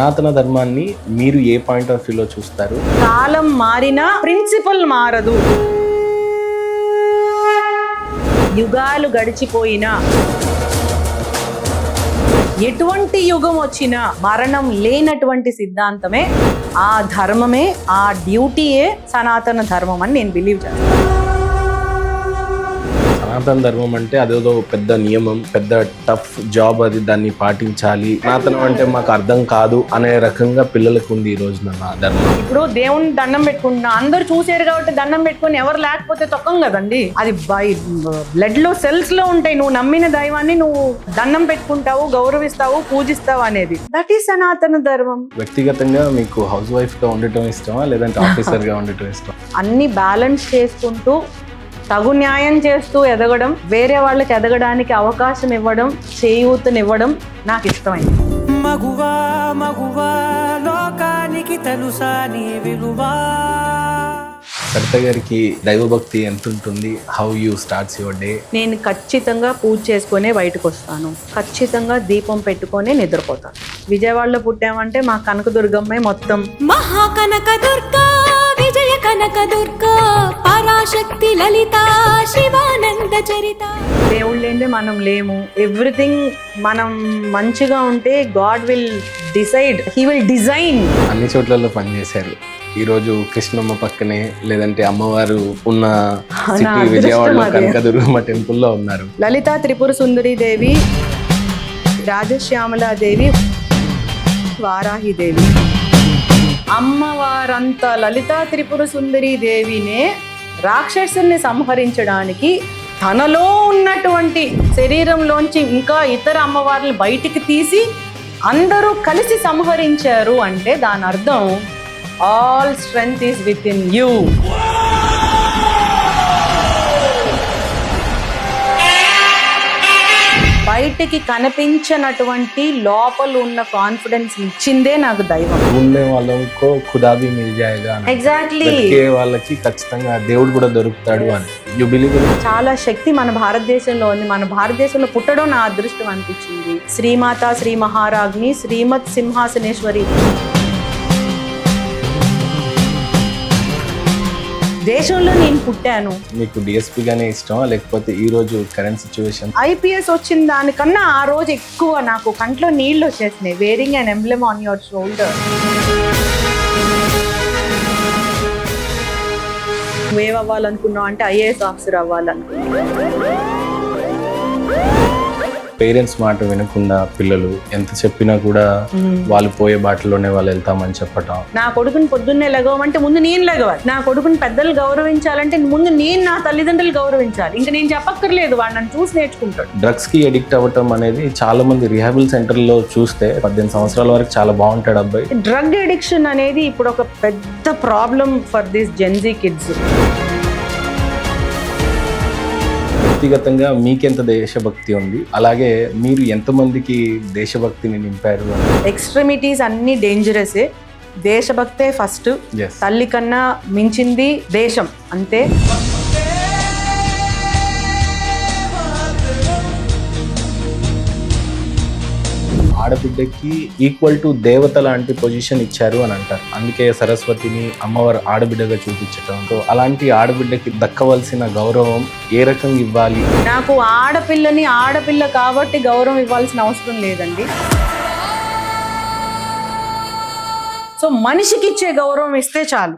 సనాతన ధర్మాన్ని మీరు ఏ పాయింట్ ఆఫ్ వ్యూలో చూస్తారు? కాలం మారినా ప్రిన్సిపల్ మారదు. యుగాలు గడిచిపోయినా ఎటువంటి యుగం వచ్చినా మరణం లేనటువంటి సిద్ధాంతమే ఆ ధర్మమే ఆ డ్యూటీయే సనాతన ధర్మం అని నేను బిలీవ్ చేస్తాను. సనాతన ధర్మం అంటే అదేదో పెద్ద నియమం పెద్ద టఫ్ జాబ్ అది దాన్ని పాటించాలి. సనాతనం అంటే మాకు అర్థం కాదు అనే రకంగా పిల్లలకు ఉంది ఈ రోజున నా ధర్మం. ఇప్పుడు దేవుని దండం పెట్టుకుంటున్నా అందరూ చూసారు కాబట్టి దండం పెట్టుకొని ఎవరు లేకపోతే తొక్కం కదండి. అది బై బ్లడ్లో సెల్స్లో ఉంటాయి. నువ్వు నమ్మిన దైవాన్ని నువ్వు దండం పెట్టుకుంటావు గౌరవిస్తావు పూజిస్తావు అనేది. దట్ ఈస్ సనాతన ధర్మం. వ్యక్తిగతంగా మీకు హౌస్ వైఫ్గా ఉండటం ఇష్టమా? లేదంటే ఆఫీసర్గా ఉండటం ఇష్టం అన్ని బ్యాలెన్స్ చేసుకుంటూ తగు న్యాయం చేస్తూ ఎదగడం వేరే వాళ్ళకి ఎదగడానికి అవకాశం ఇవ్వడం చేయూతనివ్వడం నాకు ఇష్టమైంది. మగువా మగువా లోకానికి తెలుసా నీ విలువా. సరిత గారికి దైవభక్తి ఎంత ఉంటుంది how you starts your day నేను ఖచ్చితంగా పూజ చేసుకునే బయటకు వస్తాను ఖచ్చితంగా దీపం పెట్టుకొని నిద్రపోతాను. విజయవాడలో పుట్టామంటే మా కనకదుర్గమ్మే మొత్తం. మహాకనక దుర్గా విజయ కనక దుర్గా పరాశక్తి లలిత శివానంద చరిత. దేవుళ్ళు మనం లేము. ఎవ్రీథింగ్ మనం మంచిగా ఉంటే God will decide he will design అన్ని చోట్లలో పనిచేశారు. ఈ రోజు కృష్ణమ్మ పక్కనే లేదంటే అమ్మవారు ఉన్న సిటీ విజయవాడలో. కనకదుర్గమ్మ టెంపుల్లో ఉన్నారు. లలితా త్రిపుర సుందరి దేవి రాజశ్యామలాదేవి వారాహిదేవి అమ్మవారంత లలితా త్రిపుర సుందరి దేవినే రాక్షసుల్ని సంహరించడానికి తనలో ఉన్నటువంటి శరీరంలోంచి ఇంకా ఇతర అమ్మవార్లు బయటికి తీసి అందరూ కలిసి సంహరించారు అంటే దాని అర్థం all strength is within you. బయటికి కనిపించనటువంటి లోపల ఉన్న కాన్ఫిడెన్స్ ఇచ్చిందే నాకు దైవం. ఉండే వాళ్ళకో ఖుదాబీ మిల్ జాయేగా అని. ఎగ్జాక్ట్లీ వాళ్ళకి ఖచ్చితంగా దేవుడు కూడా దొరుకుతాడు అని. యు బిలీవ్ చాలా శక్తి మన భారతదేశంలో ఉంది. మన భారతదేశంలో పుట్టడం నా అదృష్టం అనిపించింది. శ్రీమాత శ్రీ మహారాజ్ని శ్రీమత్ సింహాసనేశ్వరి దేశంలో నేను పుట్టాను. మీకు డిఎస్పీ గానే ఇష్టమా? లేకపోతే ఈ రోజు కరెంట్ సిచ్యువేషన్ ఐపీఎస్ వచ్చిన దానికన్నా ఆ రోజు ఎక్కువ నాకు కంట్లో నీళ్ళు వచ్చేసినాయి. Wearing and emblem on your shoulder నువ్వేం అవ్వాలనుకున్నావు అంటే ఐఏఎస్ ఆఫీసర్ అవ్వాలనుకున్నావు పేరెంట్స్ మాట వినకుండా పిల్లలు ఎంత చెప్పినా కూడా వాళ్ళు పోయే బాటలోనే వాళ్ళు వెళ్తామని చెప్పటం. నా కొడుకుని పొద్దున్నే లెగవమంటే ముందు నేను లెగవాలి. నా కొడుకుని పెద్దలు గౌరవించాలంటే ముందు నేను నా తల్లిదండ్రులు గౌరవించాలి. ఇంకా నేను చెప్పక్కర్లేదు వాడు నన్ను చూసి నేర్చుకుంటాడు. డ్రగ్స్కి అడిక్ట్ అవ్వటం అనేది చాలా మంది రిహాబిల్ సెంటర్లో చూస్తే పద్దెనిమిది సంవత్సరాల వరకు చాలా బాగుంటాడు అబ్బాయి. డ్రగ్ అడిక్షన్ అనేది ఇప్పుడు ఒక పెద్ద problem for this Gen Z kids వ్యక్తిగతంగా మీకెంత దేశభక్తి ఉంది? అలాగే మీరు ఎంతమందికి దేశభక్తిని నింపారు? ఎక్స్ట్రీమిటీస్ అన్ని డేంజరసే దేశభక్తే ఫస్ట్. తల్లి కన్నా మించింది దేశం. అంతే. ఆడబిడ్డకి ఈక్వల్ టు దేవత లాంటి పొజిషన్ ఇచ్చారు అని అంటారు. అందుకే సరస్వతిని అమ్మవారు ఆడబిడ్డగా చూపించటంతో అలాంటి ఆడబిడ్డకి దక్కవలసిన గౌరవం ఏ రకంగా ఇవ్వాలి? నాకు ఆడపిల్లని ఆడపిల్ల కాబట్టి గౌరవం ఇవ్వాల్సిన అవసరం లేదండి. సో మనిషికి ఇచ్చే గౌరవం ఇస్తే చాలు.